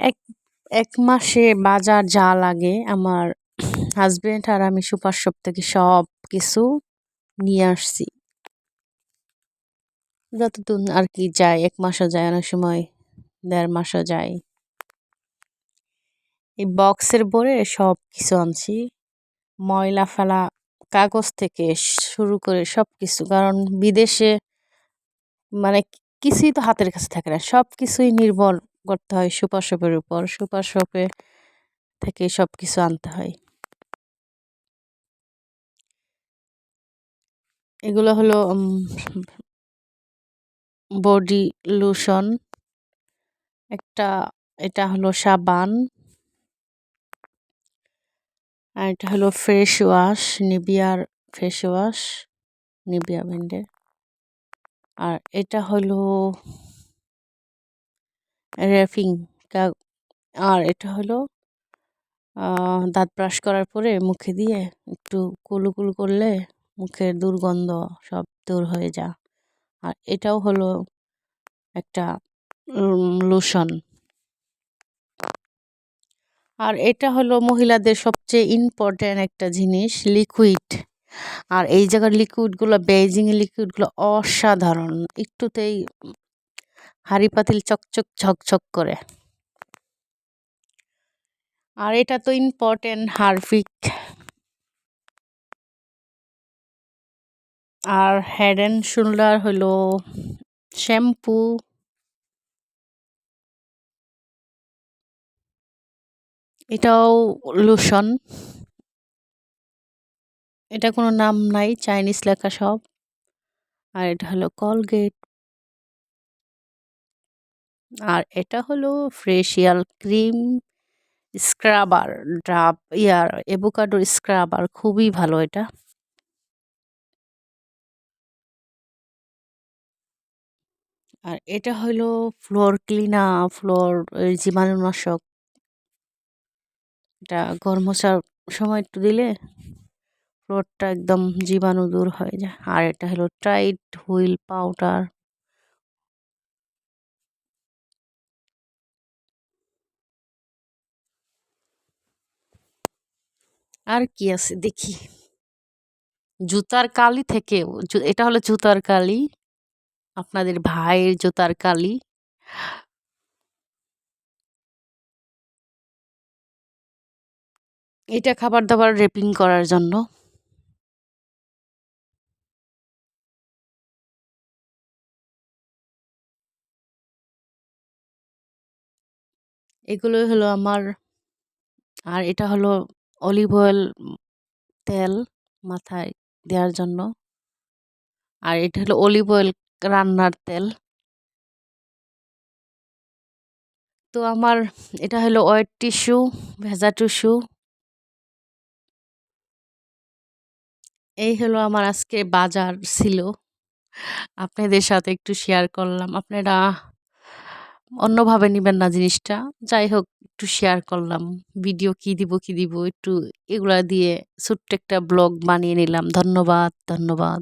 এক এক মাসে বাজার যা লাগে আমার হাসব্যান্ড আর আমি সুপার শপ থেকে সব কিছু নিয়ে আসছি। যতদিন আর কি যায়, এক মাসও যায়, অনেক সময় দেড় মাসও যায়। এই বক্সের ভরে সব কিছু আনছি। ময়লা ফেলা, কাগজ থেকে শুরু করে সব কিছু, কারণ বিদেশে মানে কিছুই তো হাতের কাছে থাকে না, সব কিছুই নির্ভর করতে হয় সুপার শপের উপর। সুপার শপে থেকে সব কিছু আনতে হয়। এগুলো হলো বডি লোশন, একটা, এটা হলো সাবান, আর এটা হলো ফেস ওয়াশ নিবিয়ার ফেস ওয়াশ নিবিয়া ব্র্যান্ডের। আর এটা হলো র্যাপিং আর এটা হলো দাঁত ব্রাশ করার পরে মুখে দিয়ে একটু কুলু কুলু করলে মুখের দুর্গন্ধ সব দূর হয়ে যা। আর এটাও হলো একটা লোশন। আর এটা হলো মহিলাদের সবচেয়ে ইম্পর্ট্যান্ট একটা জিনিস লিকুইড আর এই জায়গার লিকুইডগুলো বেজিং লিকুইডগুলো অসাধারণ। একটুতেই হাড়ি পাতিল চকচক ঝকঝক করে। আর এটা তো ইম্পর্টেন্ট হারফিক। আর হেড অ্যান্ড শোল্ডার হলো শ্যাম্পু এটাও লোশন এটা কোনো নাম নাই চাইনিজ লেখা সব। আর এটা হলো কলগেট আর এটা হলো ফ্রেশিয়াল ক্রিম স্ক্রাবার ড্রাব ইয়ার এভোকাডোর স্ক্রাবার খুবই ভালো এটা। আর এটা হলো ফ্লোর ক্লিনার ফ্লোর জীবাণুনাশক। এটা গরম সময় একটু দিলে ফ্লোরটা একদম জীবাণু দূর হয়ে যায়। আর এটা হলো টাইট হুইল পাউডার আর কি আছে? দেখি। জুতার কালি থেকে এটা হলো জুতার কালি। আপনাদের ভাইয়ের জুতার কালি। এটা খাবার দাবার রেপিং করার জন্য। এগুলোই হলো আমার, আর এটা হলো অলিভ অয়েল তেল মাথায় দেওয়ার জন্য। আর এটা হলো অলিভ অয়েল রান্নার তেল। তো আমার এটা হলো ওয়েট টিস্যু ভেজা টিস্যু এই হলো আমার আজকে বাজার ছিল। আপনাদের সাথে একটু শেয়ার করলাম। আপনারা অন্যভাবে নেবেন না জিনিসটা। যাই হোক, একটু শেয়ার করলাম। ভিডিও কি দিব কি দিব, একটু এগুলা দিয়ে ছোট্ট একটা ব্লগ বানিয়ে নিলাম। ধন্যবাদ ধন্যবাদ।